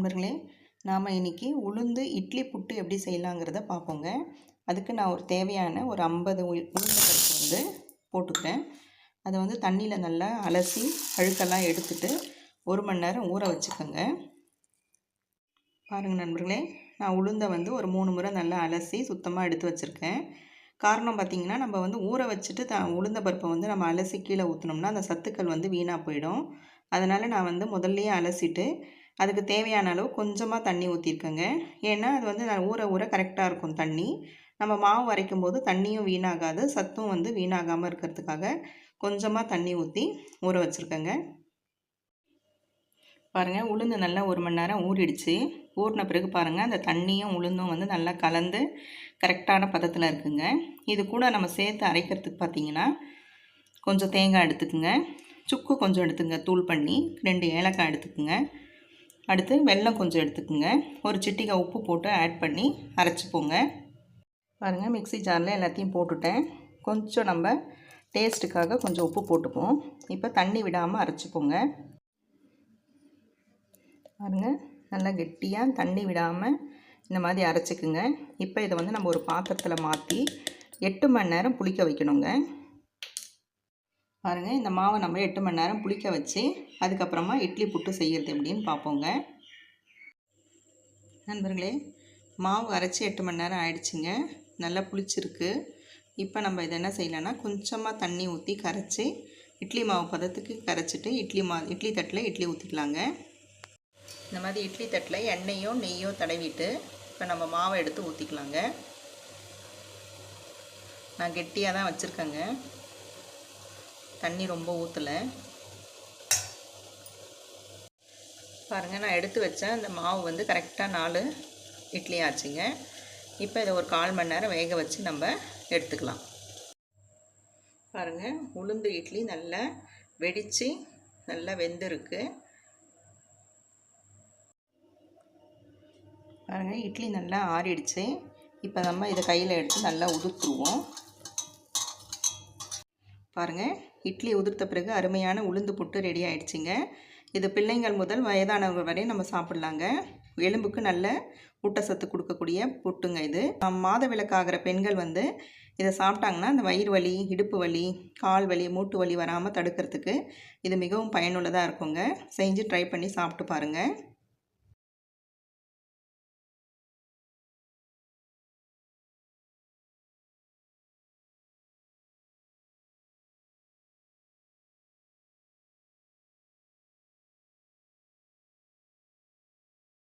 நண்பர்களே நாம் இன்றைக்கி உளுந்து இட்லி புட்டு எப்படி செய்யலாங்கிறத பார்ப்போங்க. அதுக்கு நான் ஒரு தேவையான ஒரு ஐம்பது உளுந்து பருப்பு வந்து போட்டுக்கிறேன். அதை வந்து தண்ணியில் நல்லா அலசி அழுக்கெல்லாம் எடுத்துட்டு ஒரு மணி நேரம் ஊற வச்சுக்கோங்க. பாருங்கள் நண்பர்களே நான் உளுந்தை வந்து ஒரு மூணு முறை நல்லா அலசி சுத்தமாக எடுத்து வச்சுருக்கேன். காரணம் பார்த்திங்கன்னா நம்ம வந்து ஊற வச்சுட்டு த உளுந்த பருப்பை வந்து நம்ம அலசி கீழே ஊற்றினோம்னா அந்த சத்துக்கள் வந்து வீணாக போயிடும். அதனால் நான் வந்து முதல்லையே அலசிட்டு அதுக்கு தேவையான அளவு கொஞ்சமாக தண்ணி ஊற்றிருக்கேங்க ஏன்னா அது வந்து நான் ஊற ஊற கரெக்டாக இருக்கும் தண்ணி. நம்ம மாவு வரைக்கும் போது தண்ணியும் வீணாகாது சத்தும் வந்து வீணாகாமல் இருக்கிறதுக்காக கொஞ்சமாக தண்ணி ஊற்றி ஊற வச்சுருக்கேங்க. பாருங்கள் உளுந்து நல்லா ஒரு மணி நேரம் ஊறிடுச்சு. ஊறின பிறகு பாருங்கள் அந்த தண்ணியும் உளுந்தும் வந்து நல்லா கலந்து கரெக்டான பதத்தில் இருக்குங்க. இது கூட நம்ம சேர்த்து அரைக்கிறதுக்கு பார்த்திங்கன்னா கொஞ்சம் தேங்காய் எடுத்துக்குங்க. சுக்கு கொஞ்சம் எடுத்துங்க தூள் பண்ணி ரெண்டு ஏலக்காய் எடுத்துக்குங்க. அடுத்து வெல்லம் கொஞ்சம் எடுத்துக்குங்க. ஒரு சிட்டிக்காய் உப்பு போட்டு ஆட் பண்ணி அரைச்சிப்போங்க பாருங்கள் மிக்சி ஜாரில் எல்லாத்தையும் போட்டுட்டேன். கொஞ்சம் நம்ம டேஸ்ட்டுக்காக கொஞ்சம் உப்பு போட்டுப்போம் இப்போ தண்ணி விடாமல் அரைச்சிப்போங்க பாருங்கள் நல்லா கெட்டியாக தண்ணி விடாமல் இந்த மாதிரி அரைச்சிக்குங்க. இப்போ இதை வந்து நம்ம ஒரு பாத்திரத்தில் மாற்றி எட்டு மணி நேரம் புளிக்க வைக்கணுங்க. பாருங்கள் இந்த மாவை நம்ம எட்டு மணி நேரம் புளிக்க வச்சு அதுக்கப்புறமா இட்லி புட்டு செய்கிறது எப்படின்னு பார்ப்போங்க. நண்பர்களே மாவு அரைச்சி எட்டு மணி நேரம் ஆயிடுச்சுங்க. நல்லா புளிச்சிருக்கு. இப்போ நம்ம இதை என்ன செய்யலைன்னா கொஞ்சமாக தண்ணி ஊற்றி கரைச்சி இட்லி மாவு பதத்துக்கு கரைச்சிட்டு இட்லி மா இட்லி தட்டில் இட்லி ஊற்றிக்கலாங்க இந்த மாதிரி இட்லி தட்டில் எண்ணெயோ நெய்யோ தடவிட்டு இப்போ நம்ம மாவை எடுத்து ஊற்றிக்கலாங்க நான் கெட்டியாக தான் வச்சுருக்கேங்க. தண்ணி ரொம்ப ஊற்றலை பாருங்கள் நான் எடுத்து வச்சேன் அந்த மாவு வந்து கரெக்டாக நாலு இட்லி ஆச்சுங்க. இப்போ இதை ஒரு கால் மணி நேரம் வேக வச்சு நம்ம எடுத்துக்கலாம். பாருங்கள் உளுந்து இட்லி நல்லா வெடித்து நல்லா வெந்திருக்கு. பாருங்கள் இட்லி நல்லா ஆறிடுச்சு. இப்போ நம்ம இதை கையில் எடுத்து நல்லா உதுத்துருவோம். பாருங்கள் இட்லி உதிர்த்த பிறகு அருமையான உளுந்து புட்டு ரெடி ஆகிடுச்சிங்க இது பிள்ளைங்கள் முதல் வயதானவர்கள் வரை நம்ம சாப்பிட்லாங்க. எலும்புக்கு நல்ல ஊட்டச்சத்து கொடுக்கக்கூடிய புட்டுங்க இது. மாத விளக்காகிற பெண்கள் வந்து இதை சாப்பிட்டாங்கன்னா அந்த வயிறு வலி இடுப்பு வலி கால் வலி மூட்டு வலி வராமல் தடுக்கிறதுக்கு இது மிகவும் பயனுள்ளதாக இருக்குங்க. செஞ்சு ட்ரை பண்ணி சாப்பிட்டு பாருங்கள்